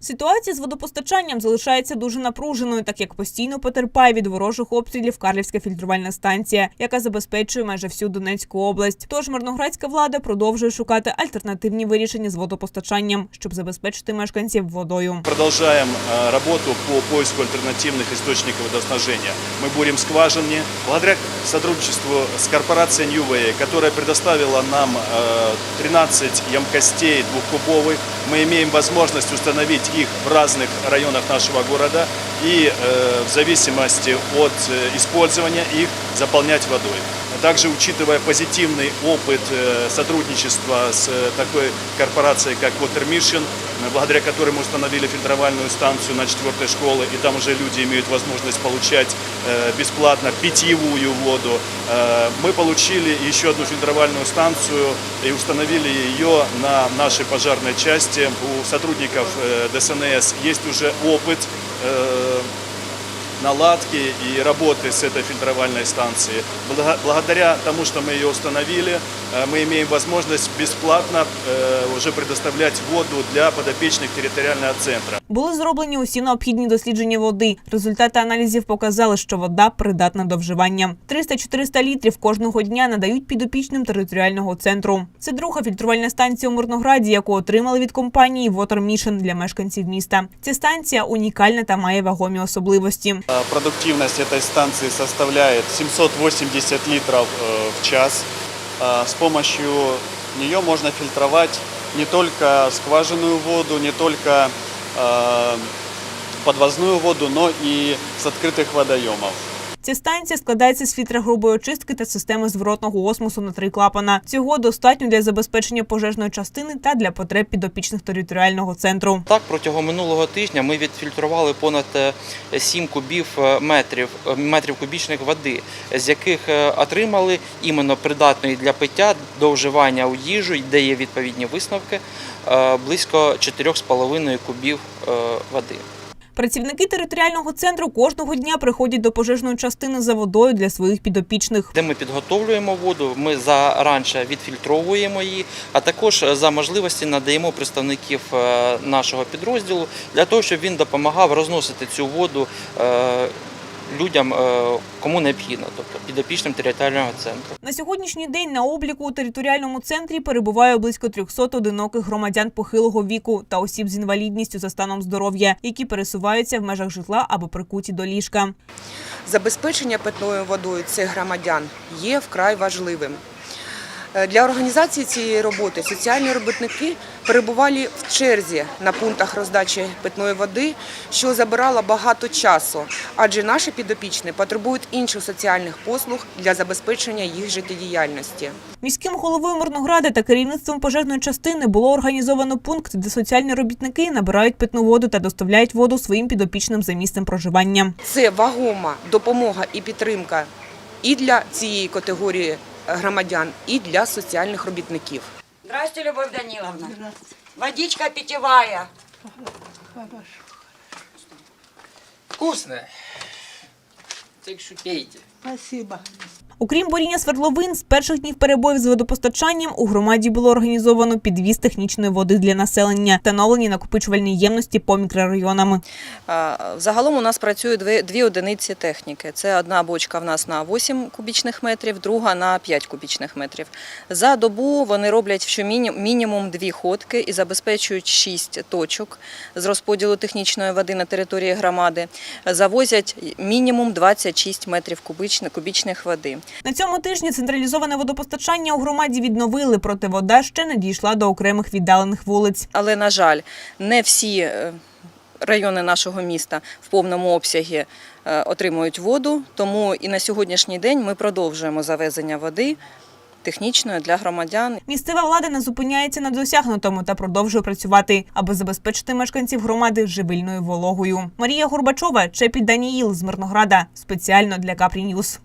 Ситуація з водопостачанням залишається дуже напруженою, так як постійно потерпає від ворожих обстрілів Карлівська фільтрувальна станція, яка забезпечує майже всю Донецьку область. Тож мирноградська влада продовжує шукати альтернативні вирішення з водопостачанням, щоб забезпечити мешканців водою. Продолжаем э, работу по поиску альтернативных источников водоснабжения. Мы бурим скважины. Благодаря сотрудничеству с корпорацией New Way, которая предоставила нам э, 13 емкостей двухкубовых, мы имеем возможность установить их в разных районах нашего города и э, в зависимости от э, использования их заполнять водой. Также, учитывая позитивный опыт э, сотрудничества с э, такой корпорацией, как Water Mission, э, благодаря которой мы установили фильтровальную станцию на четвертой школы, и там уже люди имеют возможность получать э, бесплатно питьевую воду, э, мы получили еще одну фильтровальную станцию и установили ее на нашей пожарной части. У сотрудников э, ДСНС есть уже опыт э, наладки и работы с этой фильтровальной станцией. Блага- Благодаря тому, что мы ее установили, э, мы имеем возможность бесплатно э, уже предоставлять воду для подопечных территориального центра. Були зроблені усі необхідні дослідження води. Результати аналізів показали, що вода придатна до вживання. 300-400 літрів кожного дня надають підопічним територіального центру. Це друга фільтрувальна станція у Мирнограді, яку отримали від компанії Water Mission для мешканців міста. Ця станція унікальна та має вагомі особливості. А Продуктивность этой станции составляет 780 литров э, в час. А С помощью нее можно фильтровать не только скважинную воду, не только э, подвозную воду, но и с открытых водоемов. Ця станція складається з фільтра грубої очистки та системи зворотного осмосу на три клапана. Цього достатньо для забезпечення пожежної частини та для потреб підопічних територіального центру. Так, протягом минулого тижня ми відфільтрували понад е, 7 кубів е, метрів, е, метрів кубічних води, з яких е, отримали іменно придатної для пиття до вживання у їжу, де є відповідні висновки, е, близько 4,5 кубів е, води. Працівники територіального центру кожного дня приходять до пожежної частини за водою для своїх підопічних. Де ми підготовлюємо воду, ми заранше відфільтровуємо її, а також е, за можливості надаємо представників е, нашого підрозділу для того, щоб він допомагав розносити цю воду е, людям, е, кому необхідно, тобто підопічним територіального центру. На сьогоднішній день на обліку у територіальному центрі перебуває близько 300 одиноких громадян похилого віку та осіб з інвалідністю за станом здоров'я, які пересуваються в межах житла або прикуті до ліжка. Забезпечення питною водою цих громадян є вкрай важливим. Е, Для організації цієї роботи соціальні робітники перебували в черзі на пунктах роздачі питної води, що забирало багато часу, адже наші підопічні потребують інших соціальних послуг для забезпечення їх життєдіяльності. Міським головою Мирнограда та керівництвом пожежної частини було організовано пункт, де соціальні робітники набирають питну воду та доставляють воду своїм підопічним за місцем проживання. Це вагома допомога і підтримка і для цієї категорії громадян, і для соціальних робітників. Здрасте, Любов Даніловна. Водичка питьевая. вкусне. Так що пейте. Спасибо. Окрім буріння свердловин, з перших днів перебоїв з водопостачанням у громаді було організовано підвіз технічної води для населення, встановлені накопичувальні ємності по мікрорайонам. Загалом у нас працює дві, дві одиниці техніки. Це одна бочка в нас на 8 кубічних метрів, друга на 5 кубічних метрів. За добу вони роблять мінімум дві ходки і забезпечують 6 точок з розподілу технічної води на території громади. Завозять мінімум 26 метрів кубічних води. На цьому тижні централізоване водопостачання у громаді відновили, проте вода ще не дійшла до окремих віддалених вулиць. Але, на жаль, не всі е, райони нашого міста в повному обсягі е, отримують воду, тому і на сьогоднішній день ми продовжуємо завезення води технічної для громадян. Місцева влада не зупиняється на досягнутому та продовжує працювати, аби забезпечити мешканців громади живильною вологою. Марія Горбачова, Чепіль Даніїл з Мирнограда спеціально для Капрі Ньюс.